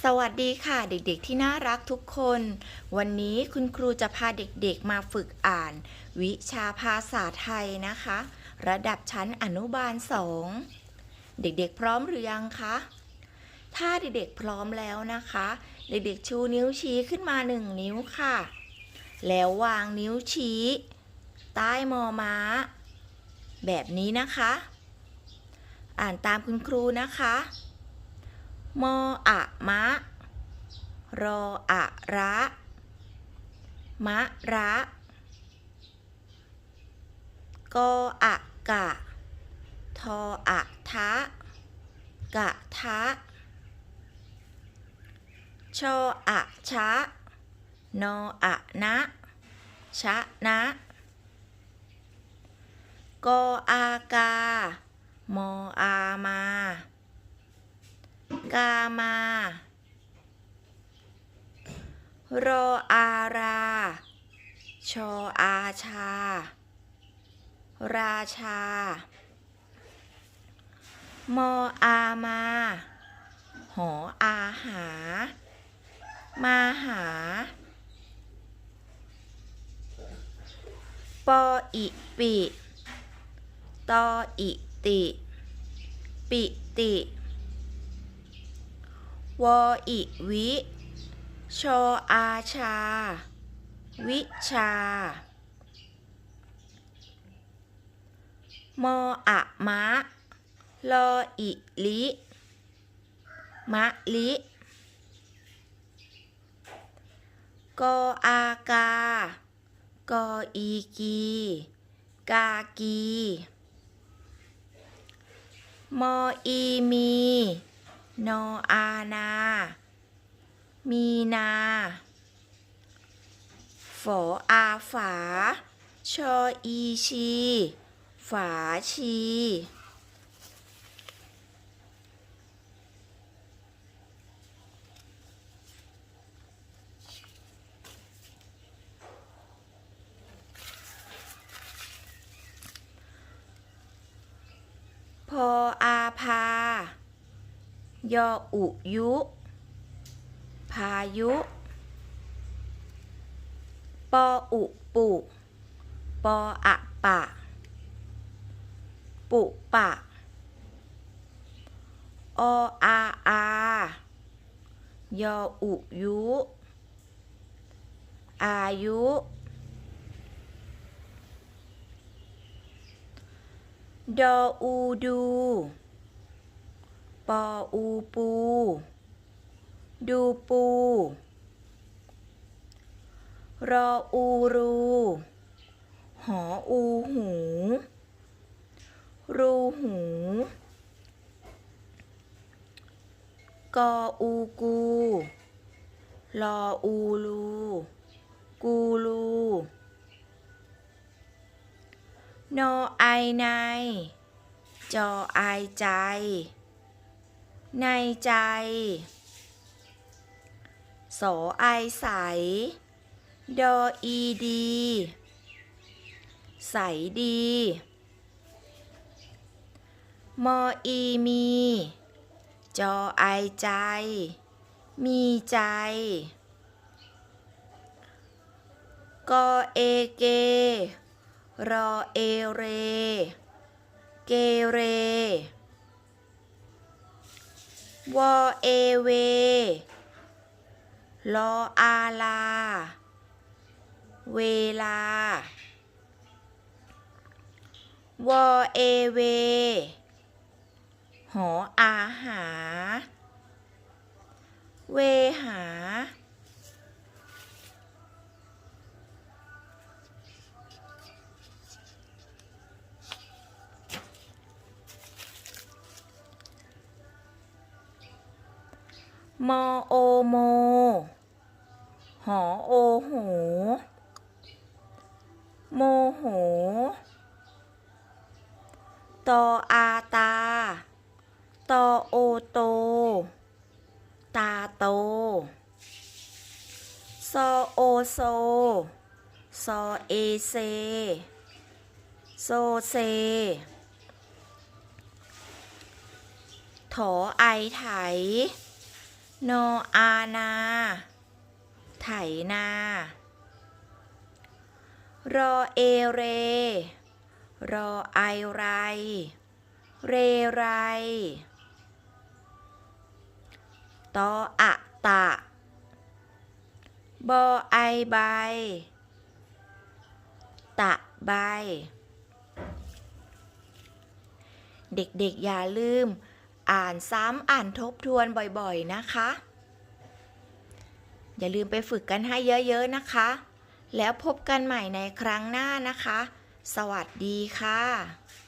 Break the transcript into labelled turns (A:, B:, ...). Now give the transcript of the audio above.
A: สวัสดีค่ะเด็กๆที่น่ารักทุกคน วันนี้คุณครูจะพาเด็กๆมาฝึกอ่าน วิชาภาษาไทยนะคะ ระดับชั้นอนุบาลสองเด็กๆพร้อมหรือยังคะ ถ้าเด็กๆพร้อมแล้วนะคะ เด็กๆชูนิ้วชี้ขึ้นมาหนึ่งนิ้วค่ะ แล้ววางนิ้วชี้ ใต้มอม้า แบบนี้นะคะ อ่านตามคุณครูนะคะ มออะมะ รออะระ มะระ กออะกะ ทออะทะ กะทะ ชออะชะ นออะนะ ชะนะ กออากา มออามา กามา โรออารา ชออาชา ราชา มออามา หออาหา มาหา ปออิปิ ตออิติ ปิติ วออิวิ ชออาชา วิชามออะมะลออิลิ มะลิ กออากา กออีกี กากี มออีมี นออานา มีนา ฝออาฝา ชออีชี ฝาชี พออาพา ยออุยุ พายุ ปออุปุปออะปะ ปุปะ ออาอา ยออุยุ อายุดออูดู ออูปู ดูปู รออูรู หออูหู รูหู กออูกู ลออูลู กูลูนอไอในจอไอใจ ในใจ โสไอใส โดออีดี ใสดี มออีมี จอไอใจ มีใจ กอเอเก รอเอเร เกเร วอเอเว ลออาลา เวลาวอเอเว หออาหา เวหา มอโอโม หอโอโห โมโห ตออาตา ตอโอโต ตาโตซอโอโซ ซอเอเซ โซเซถอไอไถ โนออานา ไถนา รอเอเร รอไอไร เรไรตออะตะ บอไอใบ ตะใบ เด็กๆอย่าลืม อ่านซ้ำอ่านทบทวนบ่อยๆนะคะ อย่าลืมไปฝึกกันให้เยอะๆนะคะ แล้วพบกันใหม่ในครั้งหน้านะคะ สวัสดีค่ะ